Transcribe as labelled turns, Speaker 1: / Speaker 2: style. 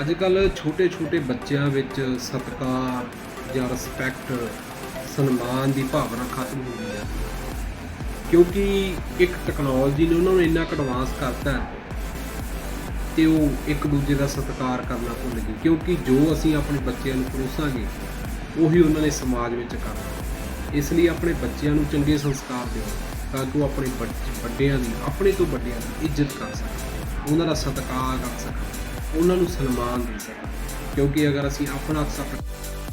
Speaker 1: ਅੱਜ ਕੱਲ ਛੋਟੇ ਛੋਟੇ ਬੱਚਿਆਂ ਵਿੱਚ ਸਤਿਕਾਰ ਜਾਂ ਰਿਸਪੈਕਟ ਸਨਮਾਨ ਦੀ ਭਾਵਨਾ ਖਤਮ ਹੋ ਗਈ ਹੈ। ਕਿਉਂਕਿ ਇੱਕ ਟੈਕਨੋਲੋਜੀ ਨੇ ਉਹਨਾਂ ਨੂੰ ਇੰਨਾ ਐਡਵਾਂਸ ਕਰਤਾ ਹੈ ਤੇ ਉਹ ਇੱਕ ਦੂਜੇ ਦਾ ਸਤਿਕਾਰ ਕਰਨਾ ਭੁੱਲ ਗਏ। ਕਿਉਂਕਿ ਜੋ ਅਸੀਂ ਆਪਣੇ ਬੱਚਿਆਂ ਨੂੰ ਪਰੋਸਾਂਗੇ, ਉਹੀ ਉਹਨਾਂ ਨੇ ਸਮਾਜ ਵਿੱਚ ਕਰਨਾ। ਇਸ ਲਈ ਆਪਣੇ ਬੱਚਿਆਂ ਨੂੰ ਚੰਗੇ ਸੰਸਕਾਰ ਦਿਓ ਤਾਂ ਕਿ ਉਹ ਆਪਣੇ ਬੱਚ- ਵੱਡਿਆਂ ਦੀ, ਆਪਣੇ ਤੋਂ ਵੱਡਿਆਂ ਦੀ ਇੱਜ਼ਤ ਕਰ ਸਕਣ, ਉਹਨਾਂ ਦਾ ਸਤਿਕਾਰ ਕਰ ਸਕਣ। ਉਹਨਾਂ ਨੂੰ ਸਨਮਾਨ ਦੇ ਸਕਣ। ਕਿਉਂਕਿ ਅਗਰ ਅਸੀਂ ਆਪਣਾ ਸਤਿਕਾਰ